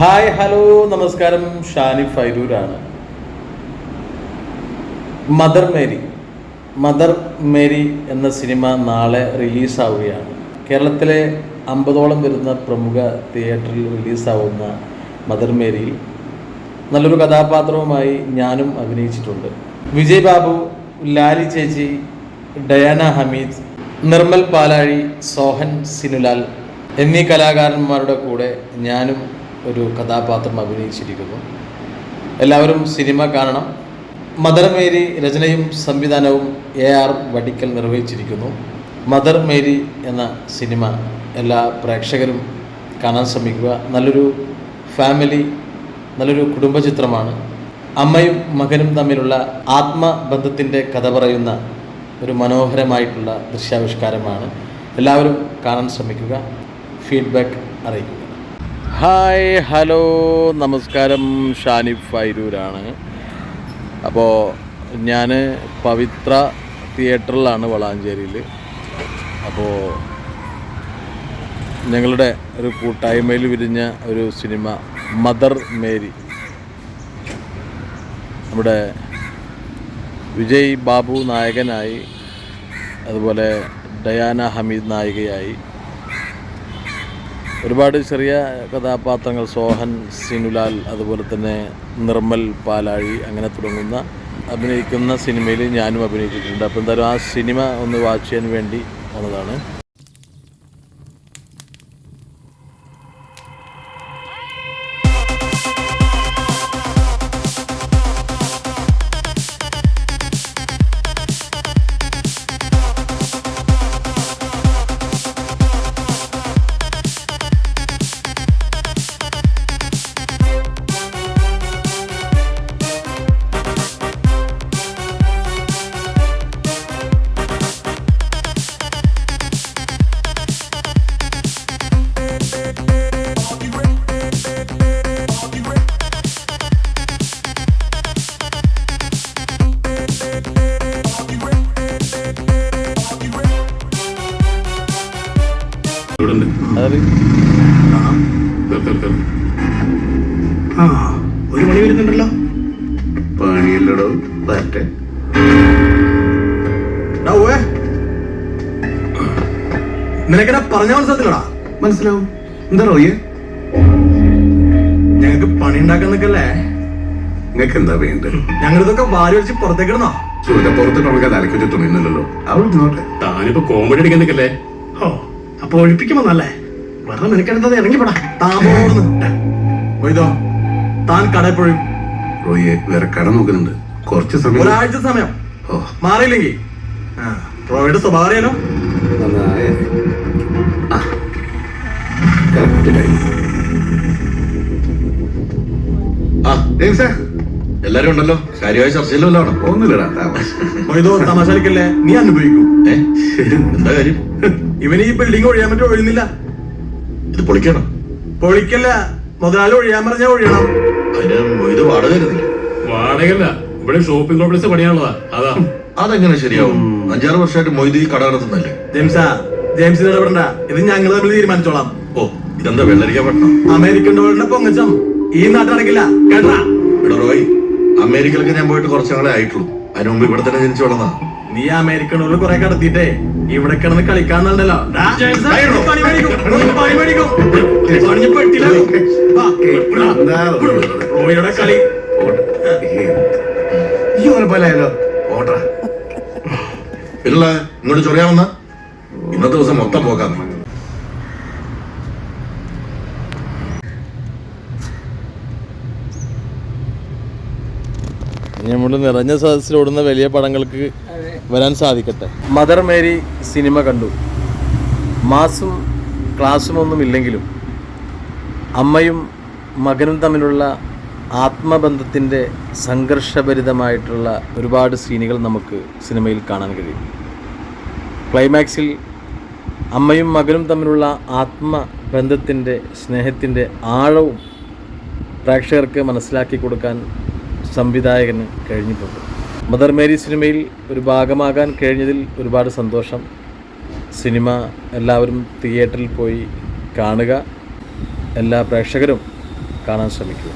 Hi hello നമസ്കാരം. ഷാനി ഫൈരൂരാണ്. Mother Mary Mother Mary എന്ന സിനിമ നാളെ റിലീസാവുകയാണ്. കേരളത്തിലെ അമ്പതോളം വരുന്ന പ്രമുഖ തിയേറ്ററിൽ റിലീസാവുന്ന മദർ മേരിയിൽ നല്ലൊരു കഥാപാത്രവുമായി ഞാനും അഭിനയിച്ചിട്ടുണ്ട്. വിജയ് ബാബു ലാലി ചേച്ചി ഡയാന ഹമീദ് നിർമ്മൽ പാലാഴി സോഹൻ സിനുലാൽ എന്നീ കലാകാരന്മാരുടെ കൂടെ ഞാനും ഒരു കഥാപാത്രം അഭിനയിച്ചിരിക്കുന്നു. എല്ലാവരും സിനിമ കാണണം. മദർ മേരി രചനയും സംവിധാനവും എ ആർ വടിക്കൽ നിർവഹിച്ചിരിക്കുന്നു. മദർ മേരി എന്ന സിനിമ എല്ലാ പ്രേക്ഷകരും കാണാൻ ശ്രമിക്കുക. നല്ലൊരു ഫാമിലി നല്ലൊരു കുടുംബ ചിത്രമാണ് അമ്മയും മകനും തമ്മിലുള്ള ആത്മബന്ധത്തിന്റെ കഥ പറയുന്ന ഒരു മനോഹരമായിട്ടുള്ള ദൃശ്യാവിഷ്കാരമാണ്. എല്ലാവരും കാണാൻ ശ്രമിക്കുക. ഫീഡ്ബാക്ക് അറിയിക്കുക. ഹായ് ഹലോ നമസ്കാരം. ഷാനിഫ് ഫൈരൂരാണ്. അപ്പോൾ ഞാൻ പവിത്ര തിയേറ്ററിലാണ് വളാഞ്ചേരിയിൽ അപ്പോൾ ഞങ്ങളുടെ ഒരു കൂട്ടായ്മയിൽ വിരിഞ്ഞ ഒരു സിനിമ മദർ മേരി. നമ്മുടെ വിജയ് ബാബു നായകനായി അതുപോലെ ഡയാന ഹമീദ് നായികയായി ഒരുപാട് ചെറിയ കഥാപാത്രങ്ങൾ സോഹൻ സിനുലാൽ അതുപോലെ തന്നെ നിർമ്മൽ പാലാഴി അങ്ങനെ തുടങ്ങുന്ന അഭിനയിക്കുന്ന സിനിമയിൽ ഞാനും അഭിനയിച്ചിട്ടുണ്ട്. അപ്പോൾ എന്തായാലും ആ സിനിമ ഒന്ന് വാച്ച് ചെയ്യാൻ വേണ്ടി വന്നതാണ്. ഒരു മണി വരുന്നുണ്ടല്ലോ. പണിയല്ലടോ വരട്ടെ. നിനക്കെന്നെ പറഞ്ഞ മനസ്സിലത്തില്ലടാ മനസ്സിലാവും. എന്താ റോയ്യേ ഞങ്ങക്ക് പണി ഉണ്ടാക്കാൻ നിക്കല്ലേ നിങ്ങക്ക് എന്താ വേണ്ടത് ഞങ്ങളിതൊക്കെ വാരി വെച്ച് പുറത്തേക്ക് ഇടുന്നോ പുറത്തിട്ട് നമുക്ക് തലക്കൊരു തുണിയുന്നില്ലല്ലോ അവൾ ഇരുന്നോട്ടെ താനിപ്പോ കോമഡി അടിക്കാൻ നിൽക്കല്ലേ? ഓ അപ്പൊ ഒഴിപ്പിക്കുമെന്നല്ലേ? വെറുതെ നിനക്കെടുത്തത് ഇറങ്ങിപ്പെടാ. താമോന്ന് ഒയ്തോ താൻ കടപ്പോഴും റോയെ വേറെ കട നോക്കുന്നുണ്ട്. കുറച്ച് സമയം ഒരാഴ്ച സമയം. ഓ. മാറിയില്ലെങ്കിൽ ആ റോയുടെ സ്വഭാവം അറിയാലോ. എല്ലാരും ഉണ്ടല്ലോ. കാര്യമായ ചർച്ചയിലല്ലോ ഒന്നുമില്ലടാ താമസം. ഇതോ തമാശാലിക്കല്ലേ നീ അനുഭവിക്കും. എന്താ കാര്യം? ഇവന് ഈ ബിൽഡിംഗ് ഒഴിയാൻ പറ്റും ഒഴിയുന്നില്ല. ഇത് പൊളിക്കണം. പൊളിക്കല്ല. മുതലാളി ഒഴിയാൻ പറഞ്ഞാ ഒഴിയണം. അതിന് ഇത് വാടക തരുന്നില്ല വാടകല്ല ഇവിടെ ഷോപ്പിംഗ് കോംപ്ലക്സ് പണിയാനുള്ളതാ. അതാ. അതെങ്ങനെ ശരിയാവും? അഞ്ചാറ് വർഷമായിട്ട് മൊയ്ത് ഈ കട നടത്തുന്നല്ലേ ജെയിംസാ ജെയിംസിന് ഇടപെടണ്ട ഇത് ഞങ്ങൾ തമ്മിൽ തീരുമാനിച്ചോളാം. ഓ ഇതെന്താ വെള്ളരിക്ക പറ്റണം അമേരിക്കൻ ഡോളറിന്റെ പൊങ്ങച്ചം. ഈ നാട്ടിൽ നടക്കില്ല. കേട്ടാ? ഇവിടെ റോയ് അമേരിക്കയിലൊക്കെ ഞാൻ പോയിട്ട് കുറച്ചങ്ങളെ നാളെ ആയിട്ടുള്ളൂ. അതിന് മുമ്പ് ഇവിടെ തന്നെ ജനിച്ചു വളർന്നാ നീ അമേരിക്കനോട് കൊറേ കടത്തിയിട്ടേ. ഇവിടെ കിടന്ന് കളിക്കാന്നുണ്ടല്ലോ? റോയിയുടെ കളി. ഈ ഓട്ടാ പിള്ള ഇങ്ങോട്ട് ചൊറിയാവുന്ന ഇന്നത്തെ ദിവസം മൊത്തം പോകാം. നമ്മൾ നിറഞ്ഞ സദസ്സിലോടുന്ന വലിയ പടങ്ങൾക്ക് വരാൻ സാധിക്കട്ടെ. മദർ മേരി സിനിമ കണ്ടു. മാസും ക്ലാസ്സും ഒന്നും ഇല്ലെങ്കിലും അമ്മയും മകനും തമ്മിലുള്ള ആത്മബന്ധത്തിന്റെ സംഘർഷഭരിതമായിട്ടുള്ള ഒരുപാട് സീനുകൾ നമുക്ക് സിനിമയിൽ കാണാൻ കഴിയും. ക്ലൈമാക്സിൽ അമ്മയും മകനും തമ്മിലുള്ള ആത്മബന്ധത്തിന്റെ സ്നേഹത്തിന്റെ ആഴവും പ്രേക്ഷകർക്ക് മനസ്സിലാക്കി കൊടുക്കാൻ സംവിധായകന് കഴിഞ്ഞിട്ടുണ്ട്. മദർ മേരി സിനിമയിൽ ഒരു ഭാഗമാകാൻ കഴിഞ്ഞതിൽ ഒരുപാട് സന്തോഷം. സിനിമ എല്ലാവരും തിയേറ്ററിൽ പോയി കാണുക. എല്ലാ പ്രേക്ഷകരും കാണാൻ ശ്രമിക്കുക.